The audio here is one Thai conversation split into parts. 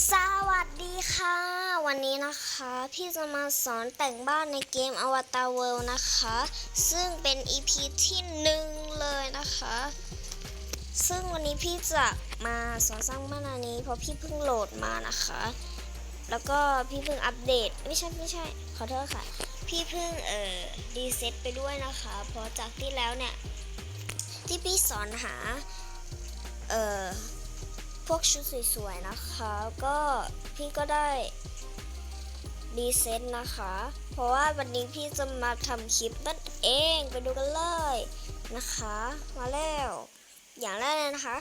สวัสดีค่ะ วันนี้นะคะ พี่จะมาสอนแต่งบ้านในเกม Avatar World นะคะ ซึ่งเป็น EP ที่หนึ่งเลยนะคะ ซึ่งวันนี้พี่จะมาสอนสร้างบ้านอันนี้ เพราะพี่เพิ่งโหลดมานะคะ แล้วก็พี่เพิ่งอัปเดต ไม่ใช่ไม่ใช่ ขอโทษค่ะ พี่เพิ่งเอ่อรีเซ็ตไปด้วยนะคะ เพราะจากที่แล้วเนี่ย ที่พี่สอนหา เอ่อ พวกชุดสวยๆนะคะ ก็พี่ก็ได้รีเซ็ตนะคะ เพราะว่าวันนี้พี่จะมาทำคลิปนั่นเองไปดูกันเลยนะคะ มาแล้ว อย่างแรกเลยนะคะ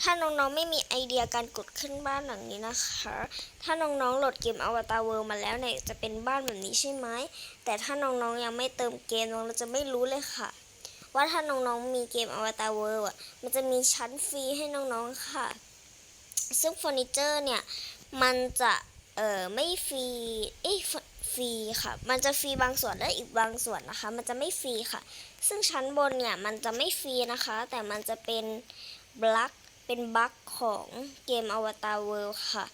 ถ้าน้องๆไม่มีไอเดียการกดขึ้นบ้านหลังนี้นะคะ ถ้าน้องๆโหลดเกม Avatar World มาแล้วเนี่ยจะเป็นบ้านแบบนี้ใช่ไหมแต่ถ้าน้องๆยังไม่เติมเกมน้องจะไม่รู้เลยค่ะ ว่าถ้าน้องๆมีเกม Avatar World อะมันจะมีชั้นฟรีให้น้องๆค่ะ ซึ่งเฟอร์นิเจอร์เนี่ย มันจะเอ่อไม่ฟรีเอ้ยฟรีค่ะ มันจะฟรีบางส่วนและอีกบางส่วนนะคะ มันจะไม่ฟรีค่ะ ซึ่งชั้นบนเนี่ยมันจะไม่ฟรีนะคะ แต่มันจะเป็นบลักเป็นบั๊กของเกม Avatar World ค่ะ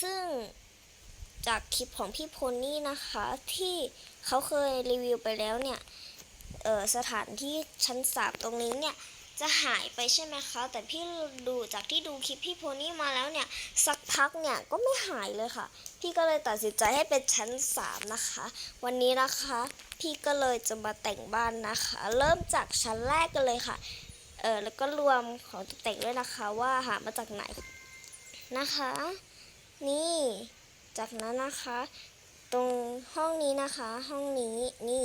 ซึ่งจากคลิปของพี่โพนี่นะคะ ที่เขาเคยรีวิวไปแล้วเนี่ย เออสถานที่ชั้นสามตรงนี้เนี่ย จะหายไปใช่ไหมคะ แต่พี่ดูจากที่ดูคลิปพี่โพนี่มาแล้วเนี่ย สักพักเนี่ยก็ไม่หายเลยค่ะ พี่ก็เลยตัดสินใจให้เป็นชั้น 3 นะคะ วันนี้นะคะ พี่ก็เลยจะมาแต่งบ้านนะคะ เริ่มจากชั้นแรกกันเลยค่ะ เออแล้วก็รวมของตกแต่งด้วยนะคะว่าหามาจากไหนนะคะ นี่จากนั้นนะคะ ตรงห้องนี้นะคะ ห้องนี้นี่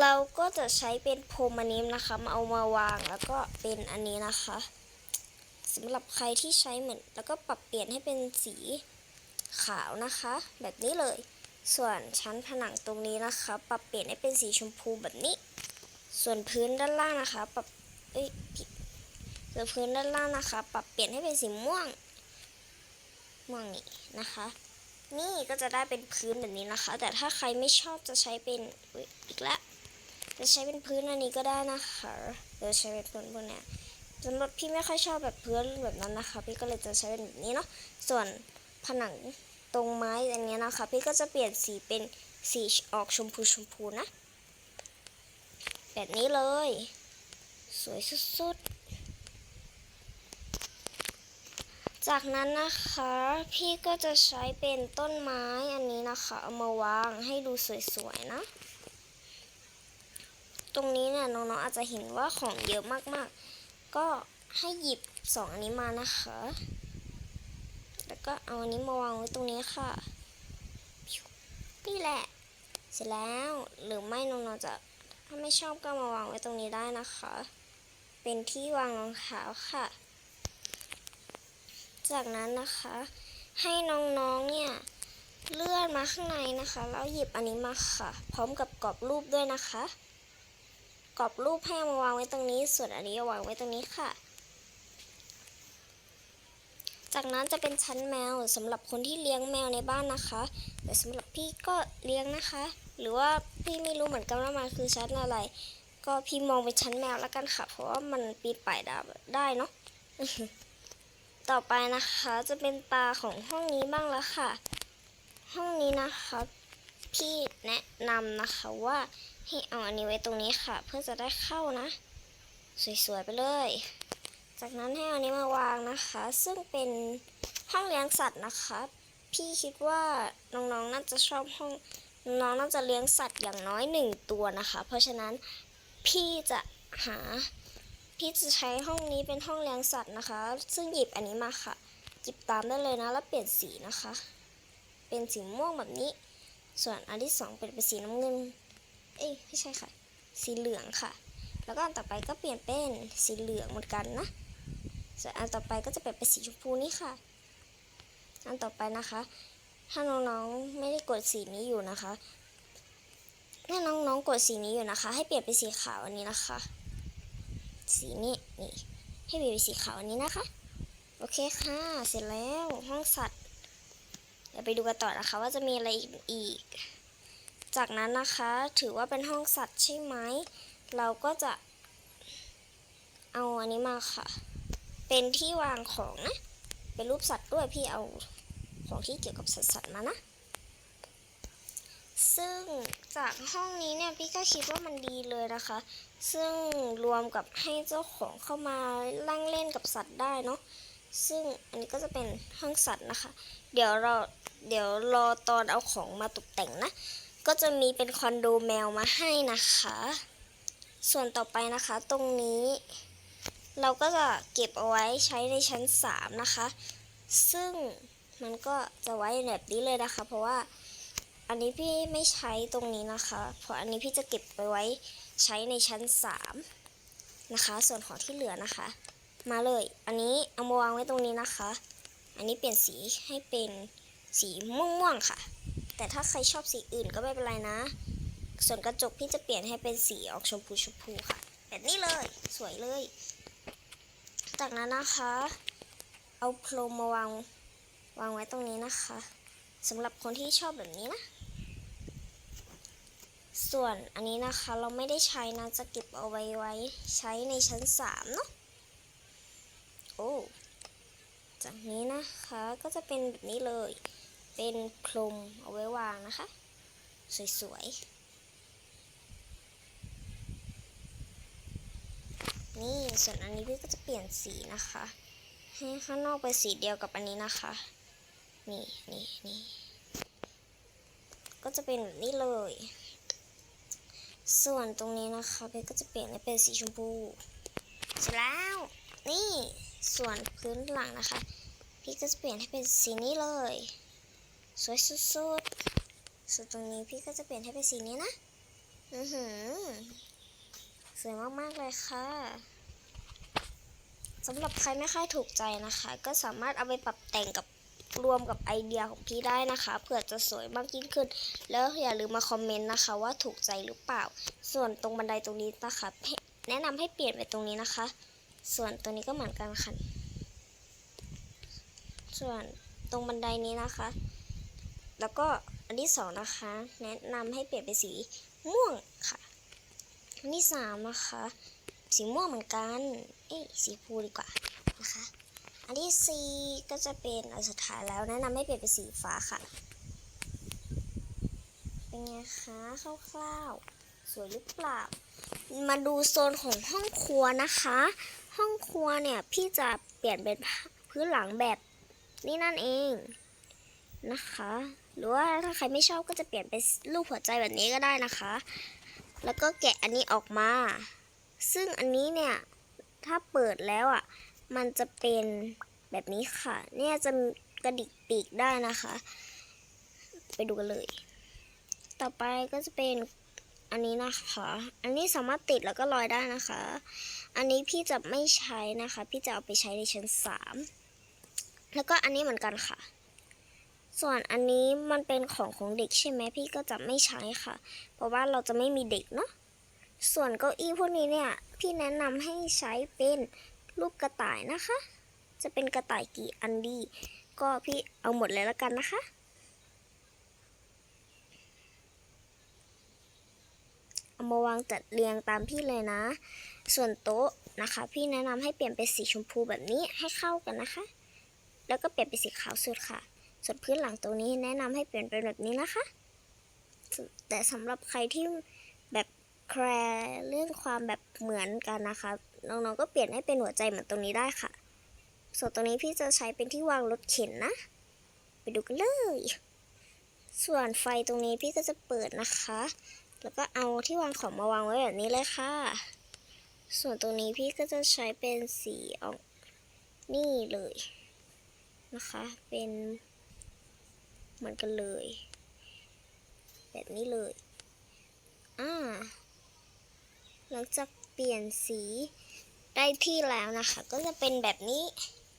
เราก็จะใช้เป็นโพรมอันนี้นะคะ มาเอามาวางแล้วก็เป็นอันนี้นะคะสำหรับใครที่ใช้เหมือน แล้วก็ปรับเปลี่ยนให้เป็นสีขาวนะคะ แบบนี้เลย ส่วนชั้นผนังตรงนี้นะคะ ปรับเปลี่ยนให้เป็นสีชมพูแบบนี้ ส่วนพื้นด้านล่างนะคะปรับเอ้ยผิดส่วนพื้นด้านล่างนะคะ ปรับเปลี่ยนให้เป็นสีม่วงม่วงนี่นะคะ นี่ก็จะได้เป็นพื้นแบบนี้นะคะ แต่ถ้าใครไม่ชอบจะใช้เป็นอีกแล้ว จะใช้เป็นพื้นอันนี้ก็ได้นะคะเดี๋ยวใช้เป็นพื้นพวกเนี้ยสำหรับพี่ไม่ค่อยชอบแบบพื้นแบบนั้นนะคะ พี่ก็เลยจะใช้เป็นแบบนี้เนาะส่วนผนังตรงไม้อันนี้นะคะ พี่ก็จะเปลี่ยนสีเป็นสีออกชมพูชมพูนะ แบบนี้เลย สวยสุดๆ จากนั้นนะคะ พี่ก็จะใช้เป็นต้นไม้อันนี้นะคะ เอามาวางให้ดูสวยๆนะ ตรงนี้เนี่ยน้องๆอาจจะเห็นว่าของเยอะมากๆ ก็ให้หยิบสองอันนี้มานะคะ แล้วก็เอาอันนี้มาวางไว้ตรงนี้ค่ะนี่แหละ เสร็จแล้วหรือไม่น้องๆจะถ้าไม่ชอบก็มาวางไว้ตรงนี้ได้นะคะ เป็นที่วางรองเท้าค่ะ จากนั้นนะคะ ให้น้องๆเนี่ยเลื่อนมาข้างในนะคะ แล้วหยิบอันนี้มาค่ะ พร้อมกับกรอบรูปด้วยนะคะ กรอบรูปให้เอามาวางไว้ตรงนี้ ส่วนอันนี้วางไว้ตรงนี้ค่ะ จากนั้นจะเป็นชั้นแมวสำหรับคนที่เลี้ยงแมวในบ้านนะคะแต่สำหรับพี่ก็เลี้ยงนะคะ หรือว่าพี่ไม่รู้เหมือนกันว่ามันคือชั้นอะไร ก็พี่มองเป็นชั้นแมวแล้วกันค่ะ เพราะว่ามันปีนป่ายได้เนาะต่อไปนะคะจะเป็นตาของห้องนี้บ้างแล้วค่ะ ห้องนี้นะคะ พี่แนะนำนะคะว่าให้เอาอันนี้ไว้ตรงนี้ค่ะ เพื่อจะได้เข้านะ สวยๆไปเลย จากนั้นให้อันนี้มาวางนะคะ ซึ่งเป็นห้องเลี้ยงสัตว์นะคะ พี่คิดว่าน้องๆน่าจะชอบห้องน้องน่าจะเลี้ยงสัตว์อย่างน้อยหนึ่งตัวนะคะ เพราะฉะนั้นพี่จะหาพี่จะใช้ห้องนี้เป็นห้องเลี้ยงสัตว์นะคะ ซึ่งหยิบอันนี้มาค่ะ หยิบตามได้เลยนะ แล้วเปลี่ยนสีนะคะ เป็นสีม่วงแบบนี้ ส่วนอันที่สองเป็นเป็นสีน้ำเงิน เอ้ยไม่ใช่ค่ะ สีเหลืองค่ะ แล้วก็อันต่อไปก็เปลี่ยนเป็นสีเหลืองเหมือนกันนะ ส่วนอันต่อไปก็จะเปลี่ยนเป็นสีชมพูนี่ค่ะ อันต่อไปนะคะ ถ้าน้องๆไม่ได้กดสีนี้อยู่นะคะ ถ้าน้องๆกดสีนี้อยู่นะคะ ให้เปลี่ยนเป็นสีขาวอันนี้นะคะ สีนี้นี่ให้เปลี่ยนเป็นสีขาวอันนี้นะคะ โอเคค่ะ เสร็จแล้วห้องสัตว์ ดี๋ยวไปดูกันต่อนะคะ ว่าจะมีอะไรอีก จากนั้นนะคะถือว่าเป็นห้องสัตว์ใช่ไหม เราก็จะ เอาอันนี้มาค่ะ เป็นที่วางของนะ เป็นรูปสัตว์ด้วยพี่เอาของที่เกี่ยวกับสัตว์สัตว์มานะ ซึ่งจากห้องนี้เนี่ยพี่ก็คิดว่ามันดีเลยนะคะ ซึ่งรวมกับให้เจ้าของเข้ามาลั่งเล่นกับสัตว์ได้เนาะ ซึ่งอันนี้ก็จะเป็นห้องสัตว์นะคะ เดี๋ยวเราเดี๋ยวรอตอนเอาของมาตกแต่งนะ ก็จะมีเป็นคอนโดแมวมาให้นะคะ ส่วนต่อไปนะคะตรงนี้ เราก็จะเก็บเอาไว้ใช้ในชั้น 3 นะคะ ซึ่งมันก็จะไว้แบบนี้เลยนะคะ เพราะว่าอันนี้พี่ไม่ใช้ตรงนี้นะคะ เพราะอันนี้พี่จะเก็บไปไว้ใช้ในชั้น 3 นะคะ ส่วนของที่เหลือนะคะ มาเลย อันนี้เอามาวางไว้ตรงนี้นะคะ อันนี้เปลี่ยนสีให้เป็นสีม่วงๆค่ะ แต่ถ้าใครชอบสีอื่นก็ไม่เป็นไรนะ ส่วนกระจกพี่จะเปลี่ยนให้เป็นสีออกชมพูชมพูค่ะ แบบนี้เลย สวยเลย จากนั้นนะคะ เอาโพรมมาวางวางไว้ตรงนี้นะคะสำหรับคนที่ชอบแบบนี้นะ ส่วนอันนี้นะคะเราไม่ได้ใช้นะจะเก็บเอาไว้ไว้ใช้ในชั้นสามเนาะ โอ้จากนี้นะคะก็จะเป็นแบบนี้เลย เป็นพรมเอาไว้วางนะคะ สวยๆ นี่ส่วนอันนี้พี่ก็จะเปลี่ยนสีนะคะ ให้ข้างนอกเป็นสีเดียวกับอันนี้นะคะ นี่นี่นี่ก็จะเป็นแบบนี้เลย ส่วนตรงนี้นะคะพี่ก็จะเปลี่ยนให้เป็นสีชมพู เสร็จแล้ว นี่ส่วนพื้นหลังนะคะ พี่ก็จะเปลี่ยนให้เป็นสีนี้เลย สวยสุดๆส่วนตรงนี้พี่ก็จะเปลี่ยนให้เป็นสีนี้นะ อือหือสวยมากๆเลยค่ะสำหรับใครไม่ค่อยถูกใจนะคะ ก็สามารถเอาไปปรับแต่งกับรวมกับไอเดียของพี่ได้นะคะเผื่อจะสวยมากยิ่งขึ้น แล้วอย่าลืมมาคอมเมนต์นะคะ ว่าถูกใจหรือเปล่า ส่วนตรงบันไดตรงนี้นะคะ แนะนำให้เปลี่ยนไปตรงนี้นะคะ ส่วนตรงนี้ก็เหมือนกันค่ะ ส่วนตรงบันไดนี้นะคะ แล้วก็อันที่สองนะคะ แนะนำให้เปลี่ยนเป็นสีม่วงค่ะอันที่สามนะคะ สีม่วงเหมือนกัน เอ้สีฟูดีกว่านะคะ อันที่สี่ก็จะเป็นอันสุดท้ายแล้วแนะนำให้เปลี่ยนเป็นสีฟ้าค่ะ เป็นไงคะคร่าวๆสวยหรือเปล่า มาดูโซนของห้องครัวนะคะ ห้องครัวเนี่ยพี่จะเปลี่ยนเป็นพื้นหลังแบบนี้นั่นเองนะคะ หรือว่าถ้าใครไม่ชอบก็จะเปลี่ยนเป็นรูปหัวใจแบบนี้ก็ได้นะคะ แล้วก็แกะอันนี้ออกมา ซึ่งอันนี้เนี่ยถ้าเปิดแล้วอะมันจะเป็นแบบนี้ค่ะ เนี่ยจะกระดิกปีกได้นะคะ ไปดูกันเลย ต่อไปก็จะเป็นอันนี้นะคะ อันนี้สามารถติดแล้วก็ลอยได้นะคะ อันนี้พี่จะไม่ใช้นะคะ พี่จะเอาไปใช้ในชั้นสามแล้วก็อันนี้เหมือนกันค่ะ ส่วนอันนี้มันเป็นของของเด็กใช่ไหมพี่ก็จะไม่ใช้ค่ะ เพราะว่าเราจะไม่มีเด็กเนาะส่วนเก้าอี้พวกนี้เนี่ยพี่แนะนำให้ใช้เป็นรูปกระต่ายนะคะ จะเป็นกระต่ายกี่อันดี ก็พี่เอาหมดเลยแล้วกันนะคะ เอามาวางจัดเรียงตามพี่เลยนะ ส่วนโต๊ะนะคะ พี่แนะนำให้เปลี่ยนเป็นสีชมพูแบบนี้ให้เข้ากันนะคะ แล้วก็เปลี่ยนเป็นสีขาวสุดค่ะ ส่วนพื้นหลังตรงนี้แนะนำให้เปลี่ยนเป็นแบบนี้นะคะ แต่สำหรับใครที่แบบแคร์เรื่องความแบบเหมือนกันนะคะ น้องๆก็เปลี่ยนให้เป็นหัวใจเหมือนตรงนี้ได้ค่ะ ส่วนตรงนี้พี่จะใช้เป็นที่วางรถเข็นนะ ไปดูกันเลย ส่วนไฟตรงนี้พี่ก็จะเปิดนะคะ แล้วก็เอาที่วางของมาวางไว้แบบนี้เลยค่ะ ส่วนตรงนี้พี่ก็จะใช้เป็นสีออกนี่เลยนะคะ เป็นเหมือนกันเลย แบบนี้เลย อ่า หลังจากเปลี่ยนสีได้ที่แล้วนะคะ ก็จะเป็นแบบนี้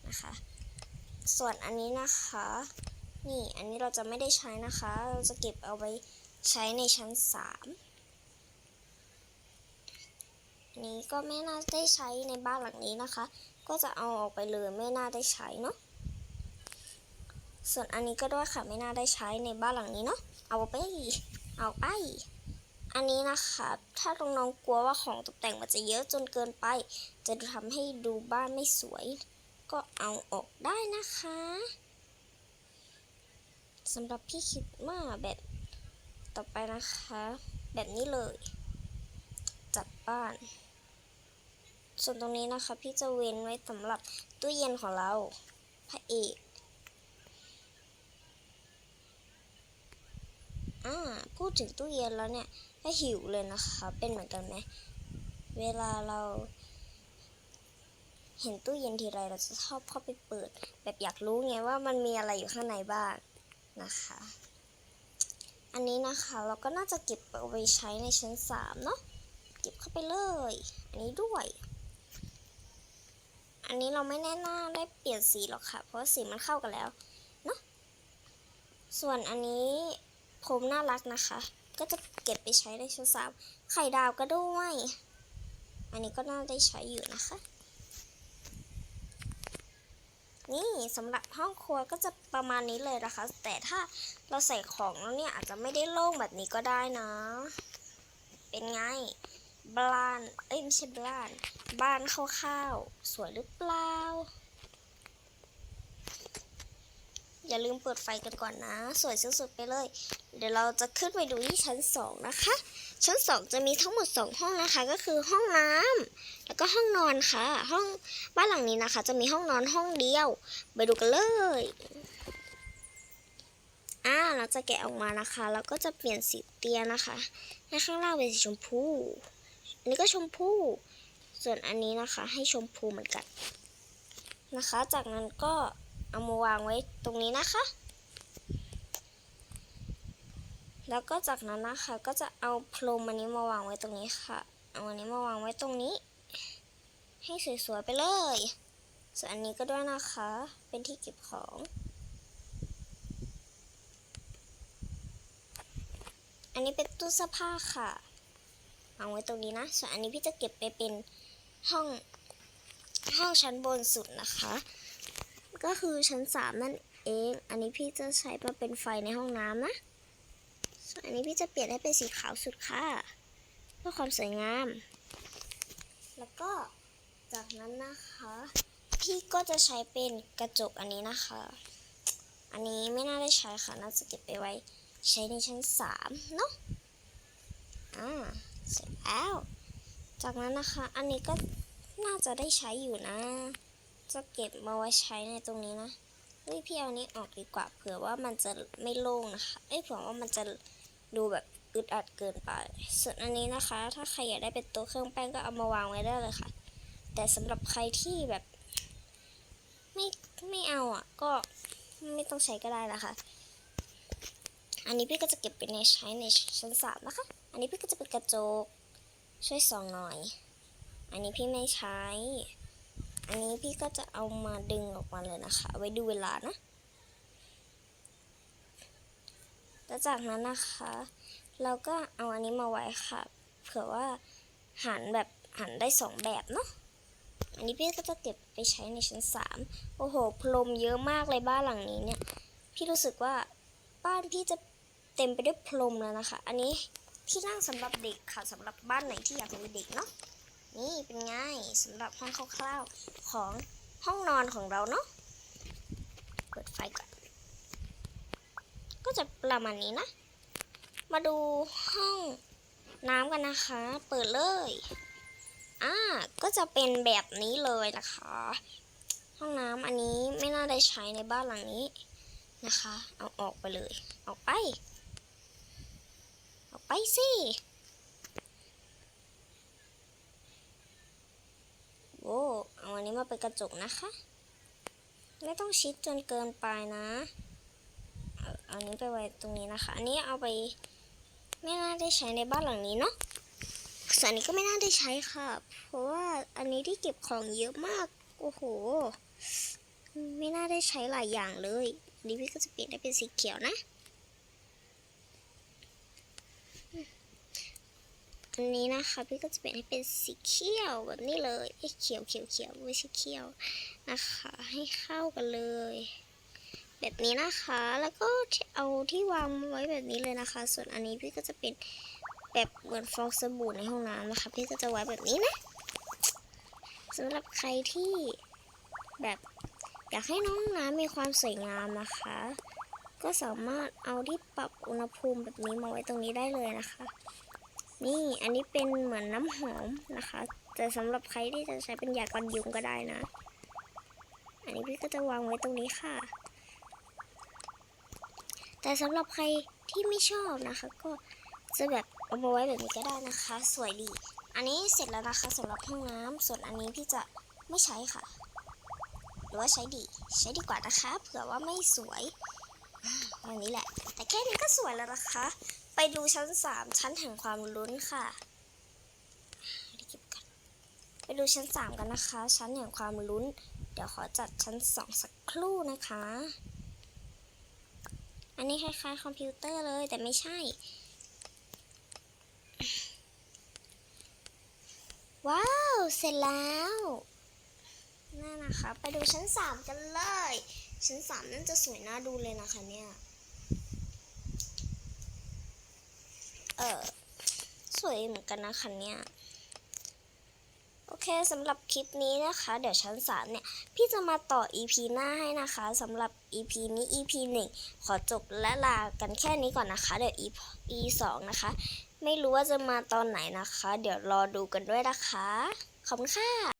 นะคะ ส่วนอันนี้นะคะ นี่ อันนี้เราจะไม่ได้ใช้นะคะ เราจะเก็บเอาไว้ใช้ในชั้นสาม นี้ก็ไม่น่าได้ใช้ในบ้านหลังนี้นะคะ ก็จะเอาออกไปเลยไม่น่าได้ใช้เนาะส่วนอันนี้ก็ด้วยค่ะไม่น่าได้ใช้ในบ้านหลังนี้เนาะเอาไปเอาไป อันนี้นะคะ ถ้าน้องๆกลัวว่าของตกแต่งมันจะเยอะจนเกินไป จะทำให้ดูบ้านไม่สวย ก็เอาออกได้นะคะสำหรับพี่คิดว่าแบบต่อไปนะคะ แบบนี้เลย จัดบ้าน ส่วนตรงนี้นะคะ พี่จะเว้นไว้สำหรับตู้เย็นของเราพระเอกอ่าพูดถึงตู้เย็นแล้วเนี่ยก็หิวเลยนะคะ เป็นเหมือนกันไหมเวลาเรา เห็นตู้เย็นทีไรเราจะชอบเข้าไปเปิด แบบอยากรู้ไงว่ามันมีอะไรอยู่ข้างในบ้างนะคะ อันนี้นะคะเราก็น่าจะเก็บเอาไว้ใช้ในชั้นสามเนาะเก็บเข้าไปเลย อันนี้ด้วย อันนี้เราไม่แน่น่าได้เปลี่ยนสีหรอกค่ะ เพราะสีมันเข้ากันแล้วเนาะส่วนอันนี้ผมน่ารักนะคะ ก็จะเก็บไปใช้ในชั้นสามไข่ดาวก็ด้วย อันนี้ก็น่าได้ใช้อยู่นะคะ นี่สำหรับห้องครัวก็จะประมาณนี้เลยนะคะ แต่ถ้าเราใส่ของแล้วเนี่ยอาจจะไม่ได้โล่งแบบนี้ก็ได้นะ เป็นไง บ้าน เอ้ยไม่ใช่บ้าน บ้านข้าวๆสวยหรือเปล่า อย่าลืมเปิดไฟกันก่อนนะ สวยสุดๆไปเลย เดี๋ยวเราจะขึ้นไปดูที่ชั้นสองนะคะ ชั้นสองจะมีทั้งหมดสองห้องนะคะ ก็คือห้องน้ำแล้วก็ห้องนอนค่ะ ห้องบ้านหลังนี้นะคะ จะมีห้องนอนห้องเดียว ไปดูกันเลยอ่าเราจะแกะออกมานะคะ แล้วก็จะเปลี่ยนสีเตียงนะคะ ให้ข้างล่างเป็นสีชมพู อันนี้ก็ชมพูส่วนอันนี้นะคะ ให้ชมพูเหมือนกันนะคะ จากนั้นก็เอามาวางไว้ตรงนี้นะคะ แล้วก็จากนั้นนะคะก็จะเอาพรมอันนี้มาวางไว้ตรงนี้ค่ะ เอาอันนี้มาวางไว้ตรงนี้ ให้สวยๆไปเลย ส่วนอันนี้ก็ด้วยนะคะ เป็นที่เก็บของอันนี้เป็นตู้เสื้อผ้าค่ะ วางไว้ตรงนี้นะ ส่วนอันนี้พี่จะเก็บไปเป็นห้องห้องชั้นบนสุดนะคะ ก็คือชั้นสามนั่นเอง อันนี้พี่จะใช้มาเป็นไฟในห้องน้ำนะ ส่วนอันนี้พี่จะเปลี่ยนให้เป็นสีขาวสุดค่ะ เพื่อความสวยงาม แล้วก็จากนั้นนะคะ พี่ก็จะใช้เป็นกระจกอันนี้นะคะ อันนี้ไม่น่าได้ใช้ค่ะ น่าจะเก็บไปไว้ใช้ในชั้นสามเนาะอ่า เสร็จแล้ว จากนั้นนะคะ อันนี้ก็น่าจะได้ใช้อยู่นะ จะเก็บมาไว้ใช้ในตรงนี้นะเฮ้ยพี่เอานี้ออกดีกว่า เผื่อว่ามันจะไม่โล่งนะคะ เอ้ยเผื่อว่ามันจะดูแบบอึดอัดเกินไป ส่วนอันนี้นะคะ ถ้าใครอยากได้เป็นต๊ะเครื่องแป้งก็เอามาวางไว้ได้เลยค่ะ แต่สำหรับใครที่แบบไม่ไม่เอาอะ ก็ไม่ต้องใช้ก็ได้นะคะ อันนี้พี่ก็จะเก็บไปในใช้ในชั้นสามนะคะ อันนี้พี่ก็จะเป็นกระจก ช่วยส่องหน่อย อันนี้พี่ไม่ใช้ อันนี้พี่ก็จะเอามาดึงออกมาเลยนะคะ ไว้ดูเวลานะ แล้วจากนั้นนะคะ เราก็เอาอันนี้มาไว้ค่ะ เผื่อว่าหันแบบหันได้สองแบบเนาะ อันนี้พี่ก็จะเก็บไปใช้ในชั้นสามโอ้โห พรมเยอะมากเลยบ้านหลังนี้เนี่ย พี่รู้สึกว่าบ้านพี่จะเต็มไปด้วยพรมแล้วนะคะ อันนี้ ที่นั่งสำหรับเด็กค่ะสำหรับบ้านไหนที่อยากมีเด็กเนาะนี่เป็นไงสำหรับห้องคร่าวๆของห้องนอนของเราเนาะเปิดไฟก่อน ก็จะประมาณนี้นะ มาดูห้องน้ำกันนะคะ เปิดเลยอ่าก็จะเป็นแบบนี้เลยนะคะ ห้องน้ำอันนี้ไม่น่าได้ใช้ในบ้านหลังนี้นะคะ เอาออกไปเลย ออกไป ไปสิโอ้เอาอันนี้มาเป็นกระจกนะคะ ไม่ต้องชิดจนเกินไปนะเอาอันนี้ไปไว้ตรงนี้นะคะ อันนี้เอาไปไม่น่าได้ใช้ในบ้านหลังนี้เนาะส่วนนี้ก็ไม่น่าได้ใช้ค่ะ เพราะว่าอันนี้ที่เก็บของเยอะมาก โอ้โห ไม่น่าได้ใช้หลายอย่างเลยนนี้พี่ก็จะเปลี่ยนได้เป็นสีเขียวนะ อันนี้นะคะพี่ก็จะเปลี่ยนให้เป็นสีเขียวแบบนี้เลยเอ้เขียวเขียวเขียวไม่ใช่เขียวนะคะ ให้เข้ากันเลย แบบนี้นะคะ แล้วก็เอาที่วางไว้แบบนี้เลยนะคะ ส่วนอันนี้พี่ก็จะเป็นแบบเหมือนฟองสบู่ในห้องน้ำนะคะ พี่ก็จะไว้แบบนี้นะสำหรับใครที่แบบอยากให้น้องน้ำมีความสวยงามนะคะ ก็สามารถเอาที่ปรับอุณหภูมิแบบนี้มาไว้ตรงนี้ได้เลยนะคะ นี่อันนี้เป็นเหมือนน้ำหอมนะคะแต่สำหรับใครที่จะใช้เป็นยากันยุงก็ได้นะ อันนี้พี่ก็จะวางไว้ตรงนี้ค่ะ แต่สำหรับใครที่ไม่ชอบนะคะ ก็จะแบบเอามาไว้แบบนี้ก็ได้นะคะ สวยดี อันนี้เสร็จแล้วนะคะสำหรับห้องน้ำส่วนอันนี้พี่จะไม่ใช้ค่ะ หรือว่าใช้ดีใช้ดีกว่านะคะ เผื่อว่าไม่สวยอันนี้แหละ แต่แค่นี้ก็สวยแล้วนะคะ ไปดูชั้นสามชั้นแห่งความลุ้นค่ะ ไปดูชั้นสามกันนะคะ ชั้นแห่งความลุ้น เดี๋ยวขอจัดชั้นสองสักครู่นะคะ อันนี้คล้ายๆคอมพิวเตอร์เลยแต่ไม่ใช่ ว้าว เสร็จแล้วนั่นนะคะ ไปดูชั้นสามกันเลย ชั้นสามนั่นจะสวยน่าดูเลยนะคะเนี่ย เออสวยเหมือนกันนะคะเนี่ยโอเคสำหรับคลิปนี้นะคะ เดี๋ยวชั้นสามเนี่ย พี่จะมาต่อ EP หน้าให้นะคะสำหรับ EP นี้ EP หนึ่งขอจบและลากันแค่นี้ก่อนนะคะ เดี๋ยว EP สองนะคะ ไม่รู้ว่าจะมาตอนไหนนะคะ เดี๋ยวรอดูกันด้วยนะคะ ขอบคุณค่ะ